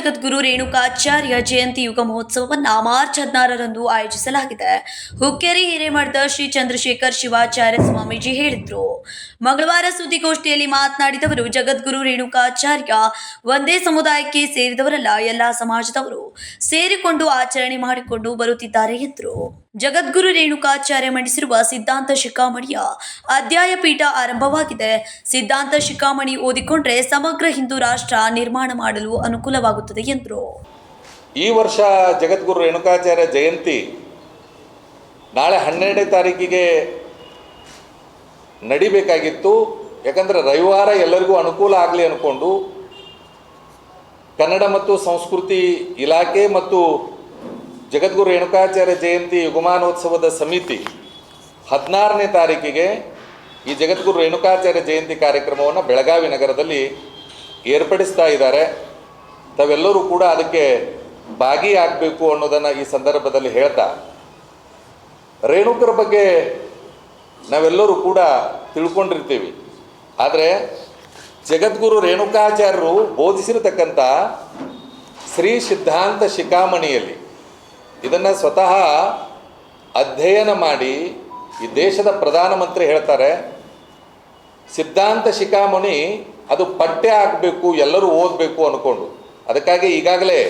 ಜಗದ್ಗುರು ರೇಣುಕಾಚಾರ್ಯ ಜಯಂತಿ ಯುಗ ಮಹೋತ್ಸವವನ್ನು ಮಾರ್ಚ್ ಹದಿನಾರರಂದು ಆಯೋಜಿಸಲಾಗಿದೆ. ಹುಕ್ಕೇರಿ ಹಿರೇಮಠದ ಶ್ರೀ ಚಂದ್ರಶೇಖರ್ ಶಿವಾಚಾರ್ಯ ಸ್ವಾಮೀಜಿ ಹೇಳಿದ್ರು. ಮಂಗಳವಾರ ಸುದ್ದಿಗೋಷ್ಠಿಯಲ್ಲಿ ಮಾತನಾಡಿದವರು ಜಗದ್ಗುರು ರೇಣುಕಾಚಾರ್ಯ ಒಂದೇ ಸಮುದಾಯಕ್ಕೆ ಸೇರಿದವರಲ್ಲ, ಎಲ್ಲ ಸಮಾಜದವರು ಸೇರಿಕೊಂಡು ಆಚರಣೆ ಮಾಡಿಕೊಂಡು ಬರುತ್ತಿದ್ದಾರೆ ಎಂದರು. ಜಗದ್ಗುರು ರೇಣುಕಾಚಾರ್ಯ ಮಂಡಿಸಿರುವ ಸಿದ್ಧಾಂತ ಶಿಖಾಮಣಿಯ ಅಧ್ಯಾಯ ಪೀಠ ಆರಂಭವಾಗಿದೆ. ಸಿದ್ಧಾಂತ ಶಿಖಾಮಣಿ ಓದಿಕೊಂಡ್ರೆ ಸಮಗ್ರ ಹಿಂದೂ ರಾಷ್ಟ್ರ ನಿರ್ಮಾಣ ಮಾಡಲು ಅನುಕೂಲವಾಗುತ್ತದೆ ಎಂದರು. ಈ ವರ್ಷ ಜಗದ್ಗುರು ರೇಣುಕಾಚಾರ್ಯ ಜಯಂತಿ ನಾಳೆ ಹನ್ನೆರಡನೇ ತಾರೀಕಿಗೆ ನಡಿಬೇಕಾಗಿತ್ತು. ಯಾಕಂದರೆ ರವಿವಾರ ಎಲ್ಲರಿಗೂ ಅನುಕೂಲ ಆಗಲಿ ಅಂದ್ಕೊಂಡು ಕನ್ನಡ ಮತ್ತು ಸಂಸ್ಕೃತಿ ಇಲಾಖೆ ಮತ್ತು ಜಗದ್ಗುರು ರೇಣುಕಾಚಾರ್ಯ ಜಯಂತಿ ಯುಗಮಾನೋತ್ಸವದ ಸಮಿತಿ ಹದಿನಾರನೇ ತಾರೀಕಿಗೆ ಈ ಜಗದ್ಗುರು ರೇಣುಕಾಚಾರ್ಯ ಜಯಂತಿ ಕಾರ್ಯಕ್ರಮವನ್ನು ಬೆಳಗಾವಿ ನಗರದಲ್ಲಿ ಏರ್ಪಡಿಸ್ತಾ ಇದ್ದಾರೆ. ತಾವೆಲ್ಲರೂ ಕೂಡ ಅದಕ್ಕೆ ಭಾಗಿಯಾಗಬೇಕು ಅನ್ನೋದನ್ನು ಈ ಸಂದರ್ಭದಲ್ಲಿ ಹೇಳ್ತಾ, ರೇಣುಕರ ಬಗ್ಗೆ ನಾವೆಲ್ಲರೂ ಕೂಡ ತಿಳ್ಕೊಂಡಿರ್ತೀವಿ. ಆದರೆ ಜಗದ್ಗುರು ರೇಣುಕಾಚಾರ್ಯರು ಬೋಧಿಸಿರತಕ್ಕಂಥ ಶ್ರೀ ಸಿದ್ಧಾಂತ ಶಿಖಾಮಣಿಯಲ್ಲಿ ಇದನ್ನು ಸ್ವತಃ ಅಧ್ಯಯನ ಮಾಡಿ ಈ ದೇಶದ ಪ್ರಧಾನಮಂತ್ರಿ ಹೇಳ್ತಾರೆ, ಸಿದ್ಧಾಂತ ಶಿಖಾಮಣಿ ಅದು ಪಠ್ಯ ಹಾಕಬೇಕು ಎಲ್ಲರೂ ಓದಬೇಕು ಅಂದ್ಕೊಂಡು ಅದಕ್ಕಾಗಿ ಈಗಾಗಲೇ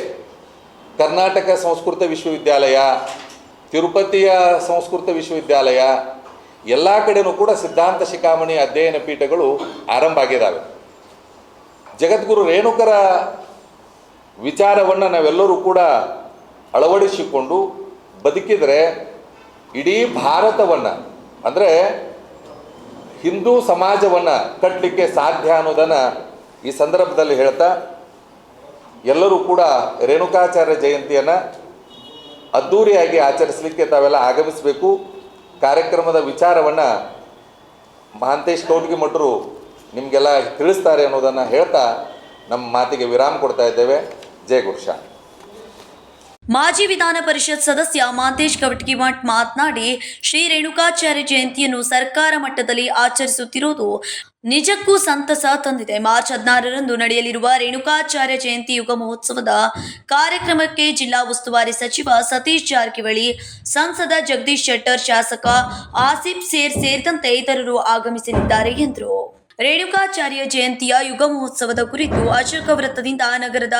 ಕರ್ನಾಟಕ ಸಂಸ್ಕೃತ ವಿಶ್ವವಿದ್ಯಾಲಯ, ತಿರುಪತಿಯ ಸಂಸ್ಕೃತ ವಿಶ್ವವಿದ್ಯಾಲಯ, ಎಲ್ಲ ಕಡೆನೂ ಕೂಡ ಸಿದ್ಧಾಂತ ಶಿಖಾಮಣಿ ಅಧ್ಯಯನ ಪೀಠಗಳು ಆರಂಭ ಆಗಿದ್ದಾವೆ ಜಗದ್ಗುರು ರೇಣುಕರ ವಿಚಾರವನ್ನು ನಾವೆಲ್ಲರೂ ಕೂಡ ಅಳವಡಿಸಿಕೊಂಡು ಬದುಕಿದರೆ ಇಡೀ ಭಾರತವನ್ನು, ಅಂದರೆ ಹಿಂದೂ ಸಮಾಜವನ್ನು ಕಟ್ಟಲಿಕ್ಕೆ ಸಾಧ್ಯ ಅನ್ನೋದನ್ನು ಈ ಸಂದರ್ಭದಲ್ಲಿ ಹೇಳ್ತಾ, ಎಲ್ಲರೂ ಕೂಡ ರೇಣುಕಾಚಾರ್ಯ ಜಯಂತಿಯನ್ನು ಅದ್ದೂರಿಯಾಗಿ ಆಚರಿಸಲಿಕ್ಕೆ ತಾವೆಲ್ಲ ಆಗಮಿಸಬೇಕು. ಕಾರ್ಯಕ್ರಮದ ವಿಚಾರವನ್ನು ಮಹಾಂತೇಶ್ ಕೌಟ್ಗಿ ಮಠರು ನಿಮಗೆಲ್ಲ ತಿಳಿಸ್ತಾರೆ ಅನ್ನೋದನ್ನು ಹೇಳ್ತಾ ನಮ್ಮ ಮಾತಿಗೆ ವಿರಾಮ ಕೊಡ್ತಾ ಇದ್ದೇವೆ. ಜಯ ಗುರುಶಾ. ಮಾಜಿ ವಿಧಾನ ಪರಿಷತ್ ಸದಸ್ಯ ಮಾಂತೇಶ್ ಕವಟಗಿಮಠ್ ಮಾತನಾಡಿ, ಶ್ರೀ ರೇಣುಕಾಚಾರ್ಯ ಜಯಂತಿಯನ್ನು ಸರ್ಕಾರ ಮಟ್ಟದಲ್ಲಿ ಆಚರಿಸುತ್ತಿರುವುದು ನಿಜಕ್ಕೂ ಸಂತಸ ತಂದಿದೆ. ಮಾರ್ಚ್ ಹದಿನಾರರಂದು ನಡೆಯಲಿರುವ ರೇಣುಕಾಚಾರ್ಯ ಜಯಂತಿ ಯುಗ ಮಹೋತ್ಸವದ ಕಾರ್ಯಕ್ರಮಕ್ಕೆ ಜಿಲ್ಲಾ ಉಸ್ತುವಾರಿ ಸಚಿವ ಸತೀಶ್ ಜಾರಕಿಹೊಳಿ, ಸಂಸದ ಜಗದೀಶ್ ಶೆಟ್ಟರ್, ಶಾಸಕ ಆಸಿಫ್ ಸೇರ್ ಸೇರಿದಂತೆ ಇತರರು ಆಗಮಿಸಲಿದ್ದಾರೆ ಎಂದರು. ರೇಣುಕಾಚಾರ್ಯ ಜಯಂತಿಯ ಯುಗ ಮಹೋತ್ಸವದ ಕುರಿತು ಅಶೋಕ ವೃತ್ತದಿಂದ ನಗರದ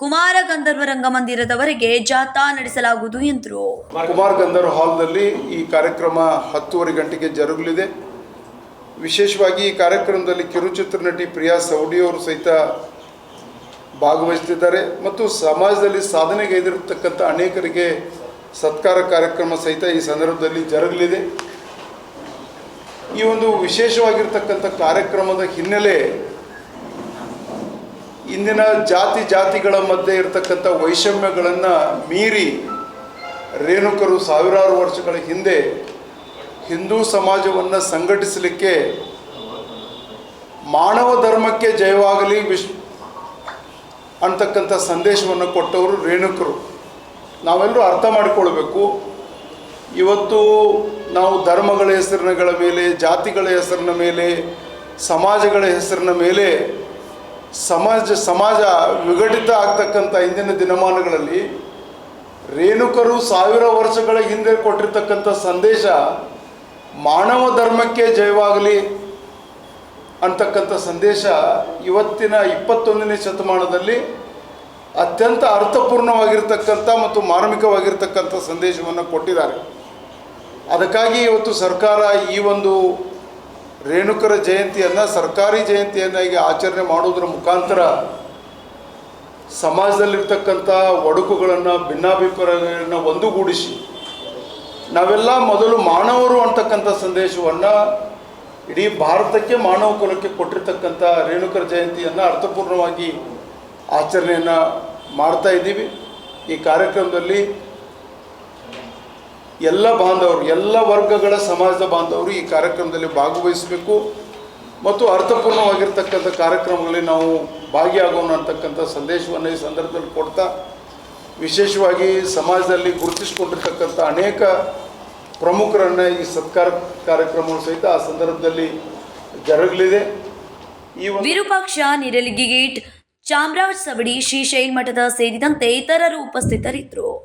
ಕುಮಾರ ಗಂಧರ್ವ ರಂಗಮಂದಿರದವರೆಗೆ ಜಾಥಾ ನಡೆಸಲಾಗುವುದು ಎಂದರು. ಕುಮಾರ ಗಂಧರ್ವ ಹಾಲ್ನಲ್ಲಿ ಈ ಕಾರ್ಯಕ್ರಮ ಹತ್ತುವರೆ ಗಂಟೆಗೆ ಜರುಗಲಿದೆ. ವಿಶೇಷವಾಗಿ ಈ ಕಾರ್ಯಕ್ರಮದಲ್ಲಿ ಕಿರುಚಿತ್ರ ನಟಿ ಪ್ರಿಯಾ ಸೌಡಿಯವರು ಸಹಿತ ಭಾಗವಹಿಸುತ್ತಿದ್ದಾರೆ ಮತ್ತು ಸಮಾಜದಲ್ಲಿ ಸಾಧನೆಗೈದಿರತಕ್ಕಂಥ ಅನೇಕರಿಗೆ ಸತ್ಕಾರ ಕಾರ್ಯಕ್ರಮ ಸಹಿತ ಈ ಸಂದರ್ಭದಲ್ಲಿ ಜರುಗಲಿದೆ. ಈ ಒಂದು ವಿಶೇಷವಾಗಿರ್ತಕ್ಕಂಥ ಕಾರ್ಯಕ್ರಮದ ಹಿನ್ನೆಲೆ ಇಂದಿನ ಜಾತಿ ಜಾತಿಗಳ ಮಧ್ಯೆ ಇರತಕ್ಕಂಥ ವೈಷಮ್ಯಗಳನ್ನು ಮೀರಿ ರೇಣುಕರು ಸಾವಿರಾರು ವರ್ಷಗಳ ಹಿಂದೆ ಹಿಂದೂ ಸಮಾಜವನ್ನು ಸಂಘಟಿಸಲಿಕ್ಕೆ ಮಾನವ ಧರ್ಮಕ್ಕೆ ಜಯವಾಗಲಿ ವಿಶ್ ಅಂತಕ್ಕಂಥ ಸಂದೇಶವನ್ನು ಕೊಟ್ಟವರು ರೇಣುಕರು. ನಾವೆಲ್ಲರೂ ಅರ್ಥ ಮಾಡಿಕೊಳ್ಬೇಕು. ಇವತ್ತು ನಾವು ಧರ್ಮಗಳ ಹೆಸರಿನಗಳ ಮೇಲೆ, ಜಾತಿಗಳ ಹೆಸರಿನ ಮೇಲೆ, ಸಮಾಜಗಳ ಹೆಸರಿನ ಮೇಲೆ, ಸಮಾಜ ಸಮಾಜ ವಿಘಟಿತ ಆಗ್ತಕ್ಕಂಥ ಇಂದಿನ ದಿನಮಾನಗಳಲ್ಲಿ ರೇಣುಕರು ಸಾವಿರ ವರ್ಷಗಳ ಹಿಂದೆ ಕೊಟ್ಟಿರ್ತಕ್ಕಂಥ ಸಂದೇಶ, ಮಾನವ ಧರ್ಮಕ್ಕೆ ಜಯವಾಗಲಿ ಅಂತಕ್ಕಂಥ ಸಂದೇಶ ಇವತ್ತಿನ ಇಪ್ಪತ್ತೊಂದನೇ ಶತಮಾನದಲ್ಲಿ ಅತ್ಯಂತ ಅರ್ಥಪೂರ್ಣವಾಗಿರ್ತಕ್ಕಂಥ ಮತ್ತು ಮಾರ್ಮಿಕವಾಗಿರ್ತಕ್ಕಂಥ ಸಂದೇಶವನ್ನು ಕೊಟ್ಟಿದ್ದಾರೆ. ಅದಕ್ಕಾಗಿ ಇವತ್ತು ಸರ್ಕಾರ ಈ ಒಂದು ರೇಣುಕರ ಜಯಂತಿಯನ್ನು, ಸರ್ಕಾರಿ ಜಯಂತಿಯನ್ನಾಗಿ ಆಚರಣೆ ಮಾಡುವುದರ ಮುಖಾಂತರ ಸಮಾಜದಲ್ಲಿರ್ತಕ್ಕಂಥ ಒಡಕುಗಳನ್ನು, ಭಿನ್ನಾಭಿಪ್ರಾಯಗಳನ್ನು ಒಂದುಗೂಡಿಸಿ, ನಾವೆಲ್ಲ ಮೊದಲು ಮಾನವರು ಅಂತಕ್ಕಂಥ ಸಂದೇಶವನ್ನು ಇಡೀ ಭಾರತಕ್ಕೆ, ಮಾನವ ಕುಲಕ್ಕೆ ಕೊಟ್ಟಿರ್ತಕ್ಕಂಥ ರೇಣುಕರ ಜಯಂತಿಯನ್ನು ಅರ್ಥಪೂರ್ಣವಾಗಿ ಆಚರಣೆಯನ್ನು ಮಾಡ್ತಾ ಇದ್ದೀವಿ. ಈ ಕಾರ್ಯಕ್ರಮದಲ್ಲಿ ಎಲ್ಲ ಬಾಂಧವರು, ಎಲ್ಲ ವರ್ಗಗಳ ಸಮಾಜದ ಬಾಂಧವರು ಈ ಕಾರ್ಯಕ್ರಮದಲ್ಲಿ ಭಾಗವಹಿಸಬೇಕು. ಮತ್ತು ಅರ್ಥಪೂರ್ಣವಾಗಿರ್ತಕ್ಕಂಥ ಕಾರ್ಯಕ್ರಮಗಳಲ್ಲಿ ನಾವು ಭಾಗಿಯಾಗೋಣ ಅಂತಕ್ಕಂಥ ಸಂದೇಶವನ್ನು ಈ ಸಂದರ್ಭದಲ್ಲಿ ಕೊಡ್ತಾ, ವಿಶೇಷವಾಗಿ ಸಮಾಜದಲ್ಲಿ ಗುರುತಿಸಿಕೊಂಡಿರ್ತಕ್ಕಂಥ ಅನೇಕ ಪ್ರಮುಖರನ್ನು ಈ ಸತ್ಕಾರ ಕಾರ್ಯಕ್ರಮಗಳು ಸಹಿತ ಆ ಸಂದರ್ಭದಲ್ಲಿ ಜರುಗಲಿದೆ. ಈ ವಿರೂಪಾಕ್ಷ ವಿರೂಪಾಕ್ಷ ನಿರಲಿಗಿಗೇಟ್ ಚಾಮರಾಜ್ ಸವಡಿ ಶ್ರೀಶೈಲ್ ಮಠದ ಸೇರಿದಂತೆ ಇತರರು ಉಪಸ್ಥಿತರಿದ್ದರು.